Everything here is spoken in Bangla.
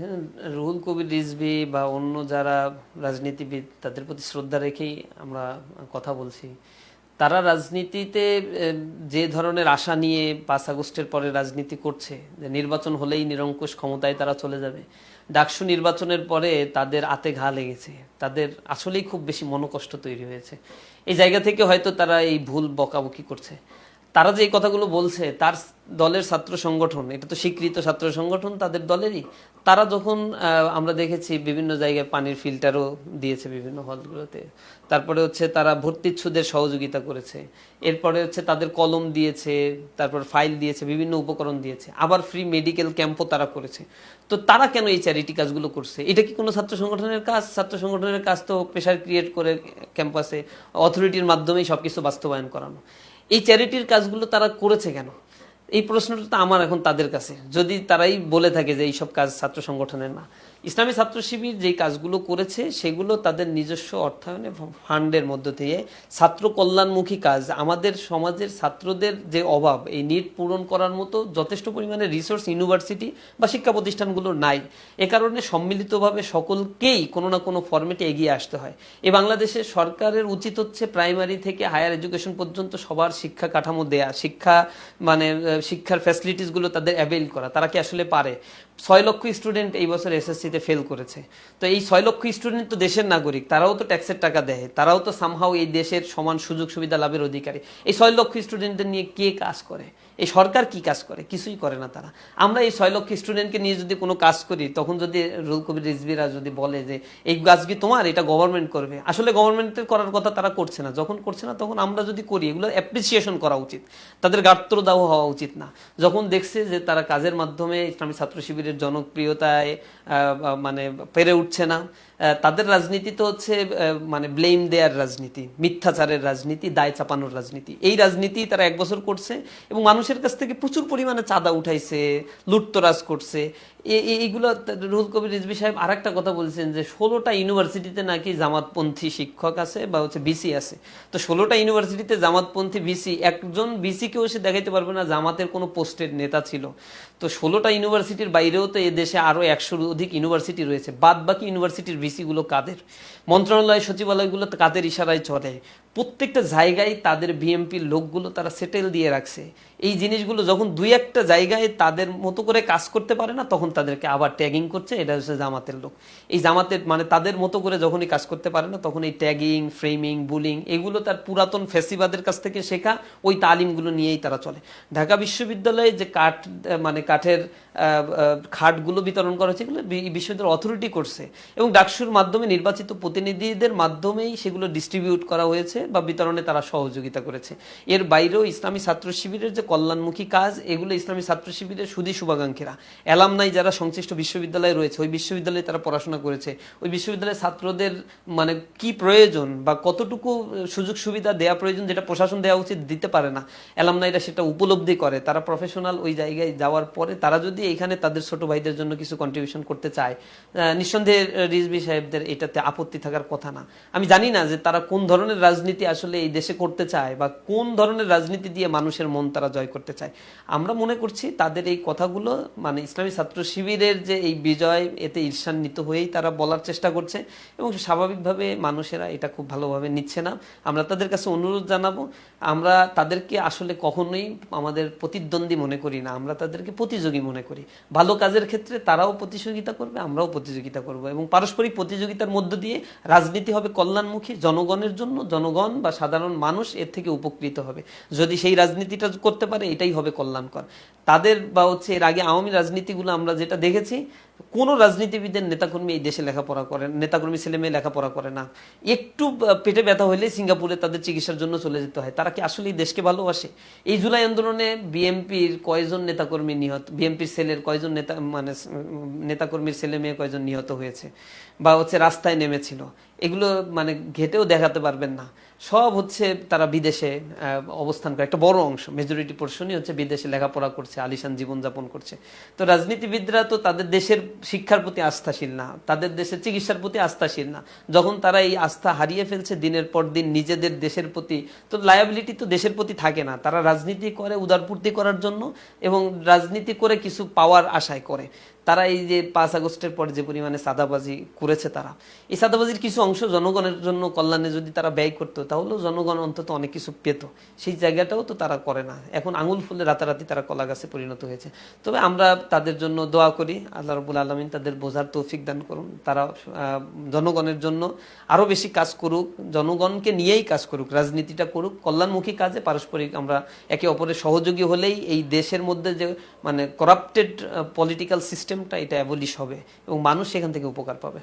হ্যাঁ, রুহুল কবির রিজভি বা অন্য যারা রাজনীতিবিদ তাদের প্রতি শ্রদ্ধা রেখেই আমরা কথা বলছি। তারা রাজনীতিতে যে ধরনের আশা নিয়ে পাঁচ আগস্টের পরে রাজনীতি করছে যে নির্বাচন হলেই নিরঙ্কুশ ক্ষমতায় তারা চলে যাবে ডাকসু নির্বাচনের পরে তাদের আতে ঘা লেগেছে। তাদের আসলেই খুব বেশি মনোকষ্ট তৈরি হয়েছে। এই জায়গা থেকে হয়তো তারা এই ভুল বকাবকি করছে। তারা যে এই কথাগুলো বলছে, তার দলের ছাত্র সংগঠন, এটা তো স্বীকৃত ছাত্র সংগঠন তাদের দলেরই। তারা যখন আমরা দেখেছি বিভিন্ন জায়গায় পানির ফিল্টারও দিয়েছে বিভিন্ন হলগুলোতে। তারপরে হচ্ছে তারা ভর্তিচ্ছুদের সহযোগিতা করেছে। এরপরে হচ্ছে তাদের কলম দিয়েছে, তারপর ফাইল দিয়েছে, বিভিন্ন উপকরণ দিয়েছে। আবার ফ্রি মেডিকেল ক্যাম্পও তারা করেছে। তো তারা কেন এই চ্যারিটি কাজগুলো করছে? এটা কি কোনো ছাত্র সংগঠনের কাজ? ছাত্র সংগঠনের কাজ তো প্রেশার ক্রিয়েট করে ক্যাম্পাসে অথরিটির মাধ্যমেই সবকিছু বাস্তবায়ন করানো। এই চ্যারিটির কাজগুলো তারা করেছে কেন? এই প্রশ্নটা তো আমার এখন তাদের কাছে। যদি তারাই বলে থাকে যে এইসব কাজ ছাত্র সংগঠনের না ইসলামী ছাত্র শিবির যে কাজগুলো করেছে, সেগুলো তাদের নিজস্ব অর্থায়নে ফান্ডের মধ্য দিয়ে ছাত্র কল্যাণমুখী কাজ। আমাদের সমাজের ছাত্রদের যে অভাব, এই নিট পূরণ করার মতো যথেষ্ট পরিমাণে রিসোর্স ইউনিভার্সিটি বা শিক্ষা প্রতিষ্ঠানগুলো নাই। এ কারণে সম্মিলিতভাবে সকলকেই কোনো না কোনো ফর্মেটে এগিয়ে আসতে হয়। এই বাংলাদেশের সরকারের উচিত হচ্ছে প্রাইমারি থেকে হায়ার এডুকেশন পর্যন্ত সবার শিক্ষা কাঠামো দেয়া, শিক্ষা মানে শিক্ষার ফ্যাসিলিটিসগুলো তাদের অ্যাভেল করা। তারা কি আসলে পারে? ছয় লক্ষ স্টুডেন্ট এই বছর এসএসসিতে ফেল করেছে। তো এই ছয় লক্ষ স্টুডেন্ট তো দেশের নাগরিক, তারাও তো ট্যাক্সের টাকা দেয়, তারাও তো সামহাও এই দেশের সমান সুযোগ সুবিধা লাভের অধিকারী। এই ছয় লক্ষ স্টুডেন্টদের নিয়ে কে কাজ করে? এই সরকার কি কাজ করে? কিছুই করে না তারা। আমরা এই ছয় লক্ষ স্টুডেন্টকে নিয়ে যদি কোনো কাজ করি, তখন যদি রুল কবির রিজবিরা যদি বলে যে, এই কাজ কি তোমার? এটা গভর্নমেন্ট করবে। আসলে গভর্নমেন্টের করার কথা তারা করছে না। যখন করছে না, তখন আমরা যদি করি, এগুলো অ্যাপ্রিসিয়েশন করা উচিত। তাদের গাত্রদাহ হওয়া উচিত না। যখন দেখছে যে তারা কাজের মাধ্যমে ইসলামী ছাত্র শিবিরের জনপ্রিয়তায় মানে পেরে উঠছে না। তাদের রাজনীতি তো হচ্ছে মানে ব্লেম দেয়ার রাজনীতি, মিথ্যাচারের রাজনীতি, দায় চাপানোর রাজনীতি। এই রাজনীতি তারা এক বছর করছে এবং মানুষের কাছ থেকে প্রচুর পরিমাণে চাঁদা উঠাইছে, লুটতরাজ করছে। এইগুলো রুহুল কবির রিজভি সাহেব আর একটা কথা বলছেন যে, ষোলোটা ইউনিভার্সিটিতে নাকি জামাতপন্থী শিক্ষক আছে বা হচ্ছে বিসি আছে। তো ষোলোটা ইউনিভার্সিটিতে জামাতপন্থী বিসি একজন বিসিকেও সে দেখাইতে পারবে না জামাতের কোনো পোস্টের নেতা ছিল। তো ষোলোটা ইউনিভার্সিটির বাইরেও তো এ দেশে আরও একশোর অধিক ইউনিভার্সিটি রয়েছে। বাদ বাকি ইউনিভার্সিটির ভিসিগুলো কাদের? মন্ত্রণালয়, সচিবালয়গুলো কাদের ইশারায় চলে? প্রত্যেকটা জায়গায় তাদের বিএমপির লোকগুলো তারা সেটেল দিয়ে রাখছে। এই জিনিসগুলো যখন দুই একটা জায়গায় তাদের মতো করে কাজ করতে পারে না, তখন তাদেরকে আবার ট্যাগিং করছে, এটা হচ্ছে জামাতের লোক। এই জামাতের মানে তাদের মতো করে যখনই কাজ করতে পারে না, তখন এই ট্যাগিং ফ্রেমিং বুলিং এগুলো তার পুরাতন ফ্যাসিবাদের কাছ থেকে শেখা, ওই তালিমগুলো নিয়েই তারা চলে। ঢাকা বিশ্ববিদ্যালয়ে যে কাঠ মানে কাঠের খাটগুলো বিতরণ করা হচ্ছে এগুলো বিশ্ববিদ্যালয় অথরিটি করছে। এবং ডাকসুর মাধ্যমে নির্বাচিত প্রতিনিধিদের মাধ্যমেই সেগুলো ডিস্ট্রিবিউট করা হয়েছে বা বিতরণে তারা সহযোগিতা করেছে। এর বাইরেও ইসলামী ছাত্র শিবিরের যে কল্যাণমুখী কাজ, এগুলো ইসলামী ছাত্র শিবিরের সুদী শুভাকাঙ্ক্ষীরা। অ্যালামনাই যারা সংশ্লিষ্ট বিশ্ববিদ্যালয়ে রয়েছে, ওই বিশ্ববিদ্যালয়ে তারা পড়াশোনা করেছে। ওই বিশ্ববিদ্যালয়ের ছাত্রদের মানে কি প্রয়োজন বা কতটুকু সুযোগ সুবিধা দেওয়া প্রয়োজন যেটা প্রশাসন দেওয়া উচিত দিতে পারে না, অ্যালামনাইরা সেটা উপলব্ধি করে। তারা প্রফেশনাল ওই জায়গায় যাওয়ার পরে তারা যদি এখানে তাদের ছোট ভাইদের জন্য কিছু কন্ট্রিবিউশন করতে চায় নিঃসন্দেহে রিজবি সাহেবদের এটাতে আপত্তি থাকার কথা না। আমি জানি না যে তারা কোন ধরনের রাজনীতি আসলে এই দেশে করতে চায় বা কোন ধরনের রাজনীতি দিয়ে মানুষের মন তারা জয় করতে চায়। আমরা মনে করছি তাদের এই কথাগুলো মানে ইসলামী ছাত্র শিবিরের যে এই বিজয়, এতে ঈর্ষান্বিত হয়েই তারা বলার চেষ্টা করছে এবং স্বাভাবিকভাবে মানুষেরা এটা খুব ভালোভাবে নিচ্ছে না। আমরা তাদের কাছে অনুরোধ জানাব, আমরা তাদেরকে আসলে কখনোই আমাদের প্রতিদ্বন্দ্বী মনে করি না, আমরা তাদেরকে প্রতিযোগী মনে করি। ভালো কাজের ক্ষেত্রে তারাও প্রতিযোগিতা করবে, আমরাও প্রতিযোগিতা করব এবং পারস্পরিক প্রতিযোগিতার মধ্য দিয়ে রাজনীতি হবে কল্যাণমুখী, জনগণের জন্য জনগণ বা সাধারণ মানুষ এর থেকে উপকৃত হবে। যদি সেই রাজনীতিটা করতে পারে এটাই হবে কল্যাণকর। তাদের বা হচ্ছে এর আগে আওয়ামী রাজনীতিগুলো আমরা যেটা দেখেছি কোনো রাজনীতিবিদের নেতাকর্মী এই দেশে লেখাপড়া করেন নেতাকর্মী ছেলে মেয়ে লেখাপড়া করে না। একটু পেটে ব্যথা হলে সিঙ্গাপুরে তাদের চিকিৎসার জন্য চলে যেতে হয়। তারা কি আসলে দেশকে ভালোবাসে? এই জুলাই আন্দোলনে বিএমপির কয়জন নেতাকর্মী নিহত বিএমপির সেলের কয়জন নেতা মানে নেতাকর্মীর ছেলে মেয়ে কয়জন নিহত হয়েছে বা হচ্ছে রাস্তায় নেমেছিল? এগুলো মানে ঘেটেও দেখাতে পারবেন না। সব হচ্ছে তারা বিদেশে অবস্থান করে। একটা বড় অংশ মেজরিটি পোর্শনই হচ্ছে বিদেশে লেখাপড়া করছে, আলিশান জীবনযাপন করছে। তো রাজনীতিবিদরা তো তাদের দেশের শিক্ষার প্রতি আস্থাশীল না, তাদের দেশের চিকিৎসার প্রতি আস্থাশীল না। যখন তারা এই আস্থা হারিয়ে ফেলছে দিনের পর দিন, নিজেদের দেশের প্রতি, তো লায়াবিলিটি তো দেশের প্রতি থাকে না। তারা রাজনীতি করে, উদারপূর্তি করার জন্য এবং রাজনীতি করে কিছু পাওয়ার আশায় করে। তারা এই যে পাঁচ আগস্টের পর যে পরিমাণে সাদাবাজি করেছে তারা। এই সাদাবাজির কিছু অংশ জনগণের জন্য কল্যাণে যদি তারা ব্যয় করতো তাহলেও জনগণ অন্তত অনেক কিছু পেত। সেই জায়গাটাও তো তারা করে না। এখন আঙুল ফুলে রাতারাতি তারা কলা গাছে পরিণত হয়েছে। তবে আমরা তাদের জন্য দোয়া করি, আল্লাহ রবুল আলমিন তাদের বোঝার তৌফিক দান করুন। তারা জনগণের জন্য আরও বেশি কাজ করুক, জনগণকে নিয়েই কাজ করুক, রাজনীতিটা করুক, কল্যাণমুখী কাজে পারস্পরিক আমরা একে অপরের সহযোগী হলেই এই দেশের মধ্যে যে মানে করাপ্টেড পলিটিক্যাল সিস্টেমটা এটা অ্যাবলিশ হবে এবং মানুষ সেখান থেকে উপকার পাবে।